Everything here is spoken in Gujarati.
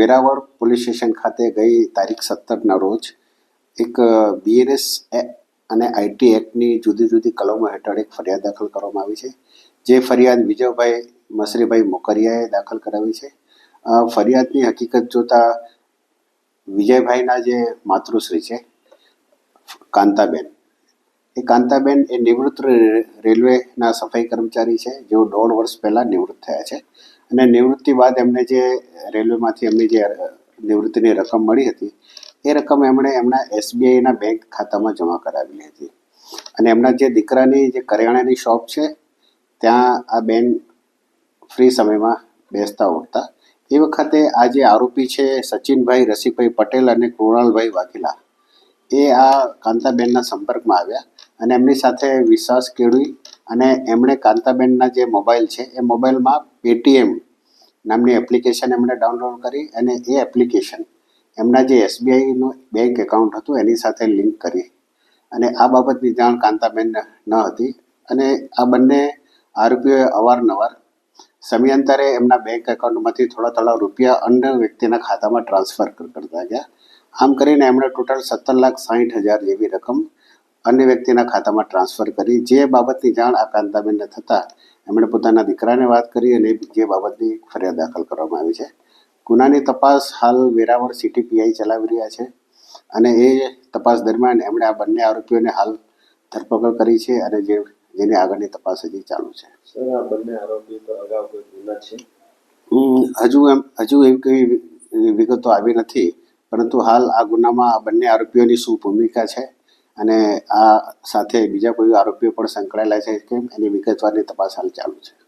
વેરાવળ પોલીસ સ્ટેશન ખાતે ગઈ તારીખ સત્તરના રોજ એક બીએનએસ અને આઈટી એક્ટની જુદી જુદી કલમો હેઠળ એક ફરિયાદ દાખલ કરવામાં આવી છે. જે ફરિયાદ વિજયભાઈ મસરીભાઈ મોકરિયાએ દાખલ કરાવી છે. ફરિયાદની હકીકત જોતા વિજયભાઈના જે માતૃશ્રી છે, કાંતાબેન. એ કાંતાબેન એ નિવૃત્ત રેલવેના સફાઈ કર્મચારી છે, જેઓ દોઢ વર્ષ પહેલાં નિવૃત્ત થયા છે. અને નિવૃત્તિ બાદ એમને જે રેલવેમાંથી એમની જે નિવૃત્તિની રકમ મળી હતી, એ રકમ એમણે એમના એસબીઆઈના બેંક ખાતામાં જમા કરાવેલી હતી. અને એમના જે દીકરાની જે કરિયાણાની શોપ છે, ત્યાં આ બેન ફ્રી સમયમાં બેસતા ઉઠતા. એ વખતે આ જે આરોપી છે, સચિનભાઈ રસિકભાઈ પટેલ અને કૃણાલભાઈ વાઘેલા, એ આ કાંતાબેનના સંપર્કમાં આવ્યા અને એમની સાથે વિશ્વાસ કેળવી અને એમણે કાંતાબેનના જે મોબાઈલ છે, એ મોબાઈલમાં પેટીએમ નામની એપ્લિકેશન એમણે ડાઉનલોડ કરી અને એ એપ્લિકેશન એમના જે એસબીઆઈનું બેંક એકાઉન્ટ હતું, એની સાથે લિંક કરી. અને આ બાબતની જાણ કાંતાબેનને ન હતી અને આ બંને આરોપીઓએ અવારનવાર સમયાંતરે એમના બેંક એકાઉન્ટમાંથી થોડા થોડા રૂપિયા અન્ય વ્યક્તિના ખાતામાં ટ્રાન્સફર કરતા ગયા. આમ કરીને એમણે ટોટલ સત્તર લાખ સાહીઠ હજાર જેવી રકમ અન્ય વ્યક્તિના ખાતામાં ટ્રાન્સફર કરી જે બાબતની જાણ આ કાંતાબેનને થતાં એમણે પોતાના દીકરાને વાત કરી અને જે બાબતની ફરિયાદ દાખલ કરવામાં આવી છે. ગુનાની તપાસ હાલ વેરાવળ સિટી પીઆઈ ચલાવી રહ્યા છે અને એ તપાસ દરમિયાન એમણે આ બંને આરોપીઓને હાલ ધરપકડ કરી છે અને જે જેની આગળની તપાસ હજી ચાલુ છે. સર આ બંને આરોપી અગાઉ કોઈ ગુના છે? હજુ એમ હજુ એવી કઈ વિગતો આવી નથી પરંતુ હાલ આ ગુનામાં આ બંને આરોપીઓની શું ભૂમિકા છે? અને આ સાથે બીજા કોઈ આરોપીઓ પણ સંકળાયેલા છે કેમ? એની વિગતવારની તપાસ હાલ ચાલુ છે.